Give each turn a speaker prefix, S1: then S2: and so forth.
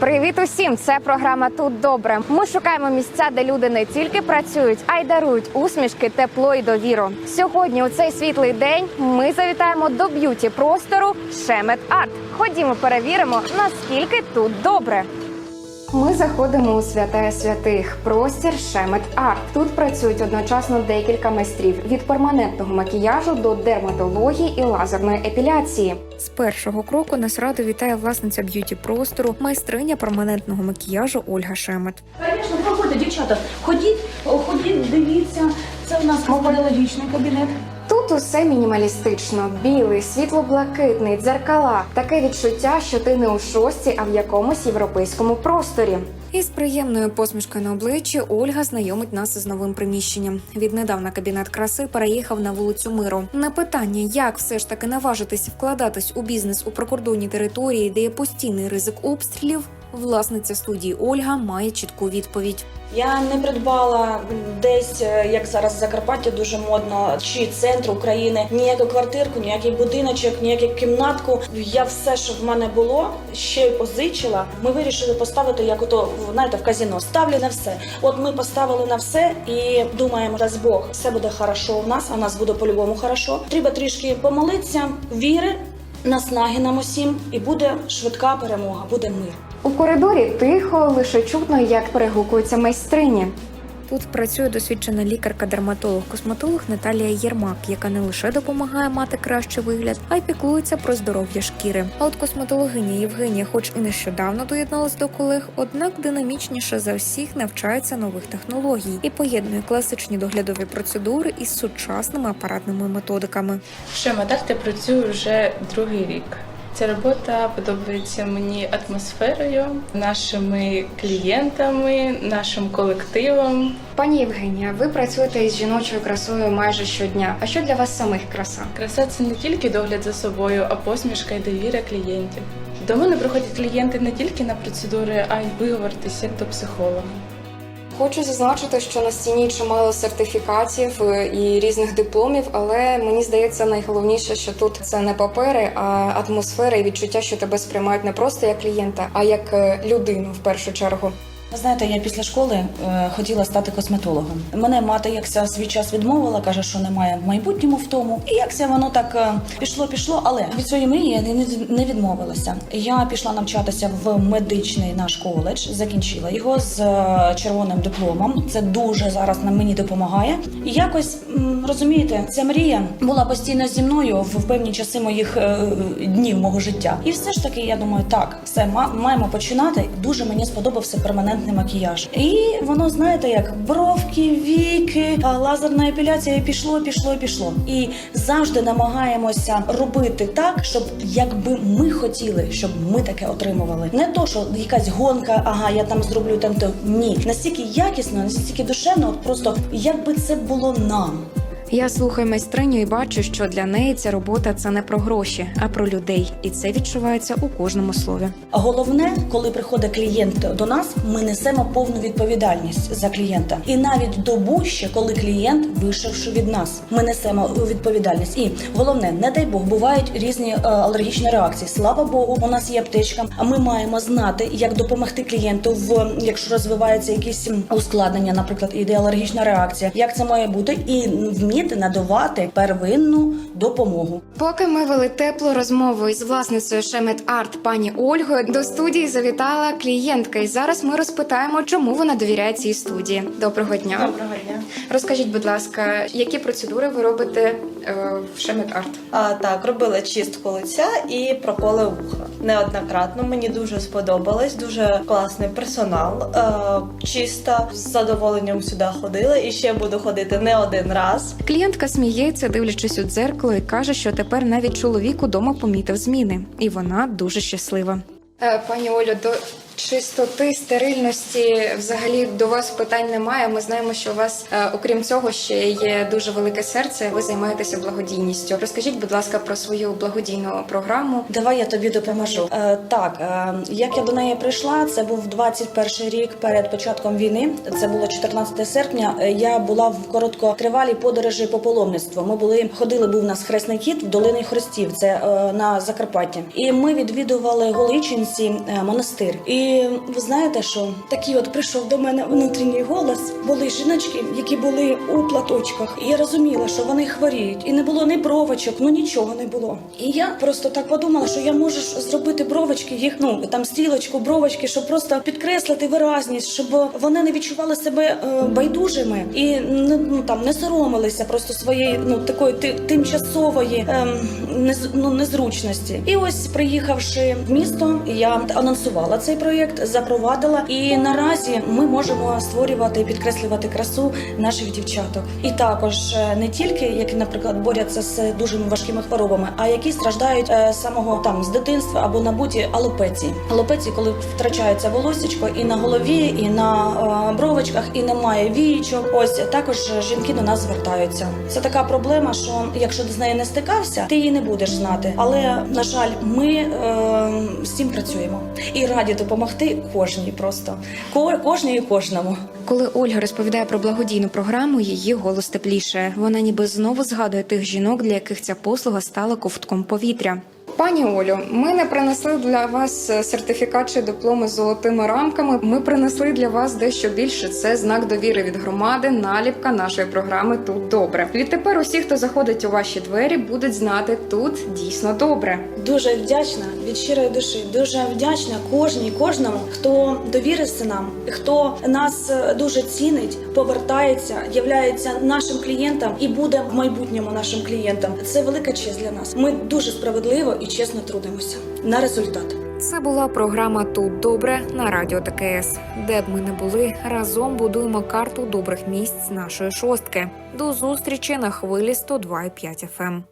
S1: Привіт усім! Це програма Тут добре. Ми шукаємо місця, де люди не тільки працюють, а й дарують усмішки, тепло і довіру. Сьогодні, у цей світлий день, ми завітаємо до б'юті простору Шемет Арт. Ходімо, перевіримо, наскільки тут добре. Ми заходимо у святая святих простір Шемет Арт. Тут працюють одночасно декілька майстрів від перманентного макіяжу до дерматології і лазерної епіляції. З першого кроку нас радо вітає власниця б'юті простору, майстриня перманентного макіяжу Ольга Шемет.
S2: Звісно, проходьте, дівчата. Ходіть, ходіть, дивіться. Це у нас косметологічний кабінет.
S1: Тут усе мінімалістично: білий, світло-блакитний, дзеркала. Таке відчуття, що ти не у шості, а в якомусь європейському просторі. Із приємною посмішкою на обличчі Ольга знайомить нас із новим приміщенням. Віднедавна кабінет краси переїхав на вулицю Миру. На питання, як все ж таки наважитись вкладатись у бізнес у прикордонній території, де є постійний ризик обстрілів, власниця студії Ольга має чітку відповідь.
S2: Я не придбала десь, е, як зараз в Закарпатті дуже модно, чи центр України, ніяку квартирку, ніякий будиночок, ніяку кімнатку. Я все, що в мене було, ще й позичила. Ми вирішили поставити як ото знаєте, в казіно. Ставлю на все. От ми поставили на все і думаємо, дасть Бог, все буде хорошо у нас, а у нас буде по-любому хорошо. Треба трішки помолитися, віри, наснаги нам усім, і буде швидка перемога, буде мир.
S1: У коридорі тихо, лише чутно, як перегукуються майстрині. Тут працює досвідчена лікарка-дерматолог-косметолог Наталія Єрмак, яка не лише допомагає мати кращий вигляд, а й піклується про здоров'я шкіри. А от косметологиня Євгенія, хоч і нещодавно доєдналась до колег, однак динамічніше за всіх навчається нових технологій і поєднує класичні доглядові процедури із сучасними апаратними методиками.
S3: В Шематарті працюю вже другий рік. Ця робота подобається мені атмосферою, нашими клієнтами, нашим колективом.
S1: Пані Євгенія, ви працюєте із жіночою красою майже щодня. А що для вас самих краса?
S3: Краса це не тільки догляд за собою, а посмішка і довіра клієнтів. До мене приходять клієнти не тільки на процедури, а й виговоритися до психолога.
S1: Хочу зазначити, що на стіні чимало сертифікатів е, і різних дипломів, але мені здається, найголовніше, що тут це не папери, а атмосфера і відчуття, що тебе сприймають не просто як клієнта, а як е, людину в першу чергу.
S2: Ви знаєте, я після школи е, хотіла стати косметологом. Мене мати якся свій час відмовила, каже, що немає в майбутньому в тому. І якся воно так е, пішло, пішло. Але від своєї мрії я не, не відмовилася. Я пішла навчатися в медичний наш коледж, закінчила його з е, червоним дипломом. Це дуже зараз на мені допомагає. І якось розумієте, ця мрія була постійно зі мною в певні часи моїх е, днів мого життя. І все ж таки, я думаю, так, все ма- маємо починати. Дуже мені сподобався перманентний макіяж. І воно, знаєте, як бровки, віки, лазерна епіляція пішло, пішло, пішло. І завжди намагаємося робити так, щоб якби ми хотіли, щоб ми таке отримували. Не то, що якась гонка, ага, я там зроблю там то ні. Настільки якісно, настільки душевно, просто якби це було нам.
S1: Я слухаю майстриню і бачу, що для неї ця робота це не про гроші, а про людей, і це відчувається у кожному слові.
S2: Головне, коли приходить клієнт до нас, ми несемо повну відповідальність за клієнта. І навіть добу ще, коли клієнт вийшовши від нас, ми несемо відповідальність. І головне, не дай Бог, бувають різні е, алергічні реакції. Слава Богу, у нас є аптечка. А ми маємо знати, як допомогти клієнту, в якщо розвивається якісь ускладнення, наприклад, іде алергічна реакція, як це має бути, і вміти надавати первинну допомогу.
S1: Поки ми вели теплу розмову із власницею Шемет Арт пані Ольгою, до студії завітала клієнтка, і зараз ми розпитаємо, чому вона довіряє цій студії. Доброго дня.
S3: Доброго дня.
S1: Розкажіть, будь ласка, які процедури ви робите е, в Шемет Арт?
S4: А, так, робила чистку лиця і проколи вуха. Неоднократно мені дуже сподобалось, дуже класний персонал. Чиста, з задоволенням сюди ходила і ще буду ходити не один раз.
S1: Клієнтка сміється, дивлячись у дзеркало, і каже, що тепер навіть чоловік удома помітив зміни, і вона дуже щаслива. Е, Пані Олю, до чистоти, стерильності взагалі до вас питань немає. Ми знаємо, що у вас, е, окрім цього, ще є дуже велике серце. Ви займаєтеся благодійністю. Розкажіть, будь ласка, про свою благодійну програму.
S2: Давай я тобі допоможу. Е, так, е, як я до неї прийшла, це був 21 рік перед початком війни. Це було 14 серпня. Е, Я була в короткотривалій подорожі по паломництву. Ми були ходили. Був у нас хресний кіт в долини Хрестів. Це е, на Закарпатті. І ми відвідували Голичинці е, монастир. І І ви знаєте, що такий от прийшов до мене внутрішній голос. Були жіночки, які були у платочках. І я розуміла, що вони хворіють. І не було ні бровочок, ну нічого не було. І я просто так подумала, що я можу зробити бровочки, їх ну там стрілочку, бровочки, щоб просто підкреслити виразність, щоб вони не відчували себе е, байдужими і не ну там не соромилися просто своєї ну такої ти, тимчасової ем, нез, ну, незручності. І ось приїхавши в місто, я анонсувала цей проєкт, запровадила, і наразі ми можемо створювати і підкреслювати красу наших дівчаток. І також е, не тільки які, наприклад, борються з дуже важкими хворобами, а які страждають е, з самого там з дитинства або набуті алопеції. Алопеції, коли втрачається волосечко і на голові, і на е, бровочках, і немає віючок. Ось також жінки до нас звертаються. Це така проблема, що якщо ти з нею не стикався, ти її не будеш знати. Але на жаль, ми е, з цим працюємо і раді допомогти кожній просто Ко- кожній і кожному.
S1: Коли Ольга розповідає про благодійну програму, її голос тепліше. Вона ніби знову згадує тих жінок, для яких ця послуга стала ковтком повітря. Пані Олю, ми не принесли для вас е, сертифікат чи дипломи з золотими рамками. Ми принесли для вас дещо більше. Це знак довіри від громади, наліпка нашої програми Тут добре. Відтепер усі, хто заходить у ваші двері, будуть знати тут дійсно добре.
S2: Дуже вдячна від щирої душі. Дуже вдячна кожній, кожному, хто довірився нам, хто нас е, дуже цінить, повертається, являється нашим клієнтом і буде в майбутньому нашим клієнтом. Це велика честь для нас. Ми дуже справедливо і чесно трудимося на результат.
S1: Це була програма Тут добре на радіо ТКС. Де б ми не були, разом будуємо карту добрих місць нашої шостки. До зустрічі на хвилі 102,5 FM.